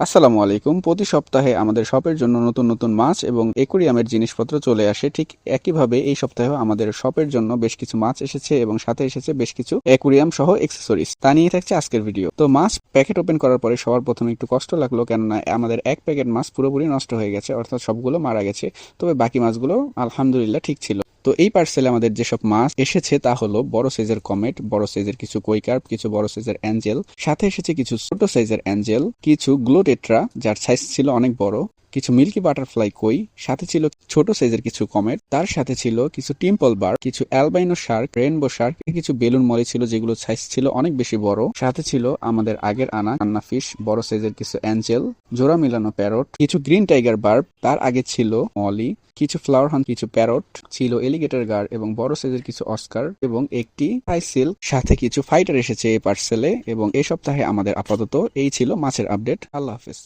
আসসালামু আলাইকুম। প্রতি সপ্তাহে আমাদের শপের জন্য নতুন নতুন মাছ এবং একুরিয়ামের জিনিসপত্র চলে আসে। ঠিক একইভাবে এই সপ্তাহেও আমাদের শপের জন্য বেশ কিছু মাছ এসেছে এবং সাথে এসেছে বেশ কিছু একুরিয়াম সহ এক্সেসরিজ তা নিয়ে থাকছে আজকের ভিডিও তো মাছ প্যাকেট ওপেন করার পরে সবার প্রথমে একটু কষ্ট লাগল কেননা আমাদের এক প্যাকেট মাছ পুরোপুরি নষ্ট হয়ে গেছে, অর্থাৎ সবগুলো মারা গেছে। তবে বাকি মাছগুলো আলহামদুলিল্লাহ ঠিক ছিল। তো এই পার্সেলে আমাদের যেসব মাছ এসেছে তা হলো বড় সাইজের কমেট বড় সাইজের কিছু কৈকার্প কিছু বড় সাইজের অ্যাঞ্জেল সাথে এসেছে কিছু ছোট সাইজের অ্যাঞ্জেল কিছু গ্লোটেট্রা যার সাইজ ছিল অনেক বড় কিছু মিল্কি বাটারফ্লাই কই, সাথে ছিল ছোট সাইজের কিছু কমেট তার সাথে ছিল কিছু টিম্পল বার, কিছু অ্যালবাইনো শার্ক রেনবো শার্ক কিছু বেলুন মলি ছিল যেগুলো সাইজ ছিল অনেক বেশি বড়। সাথে ছিল আমাদের আগের আনা কান্না ফিশ বড় সাইজের কিছু অ্যাঞ্জেল জোড়া মিলানো প্যারট কিছু গ্রিন টাইগার বার্ব তার আগে ছিল মলি, কিছু ফ্লাওয়ার হান কিছু প্যারট ছিল এলিগেটর গার্ড এবং বড় সাইজের কিছু অস্কার এবং একটি হাইসিল সাথে কিছু ফাইটার এসেছে এই পার্সেলে এবং এই সপ্তাহে আমাদের আপাতত এই ছিল মাছের আপডেট আল্লাহ হাফেজ।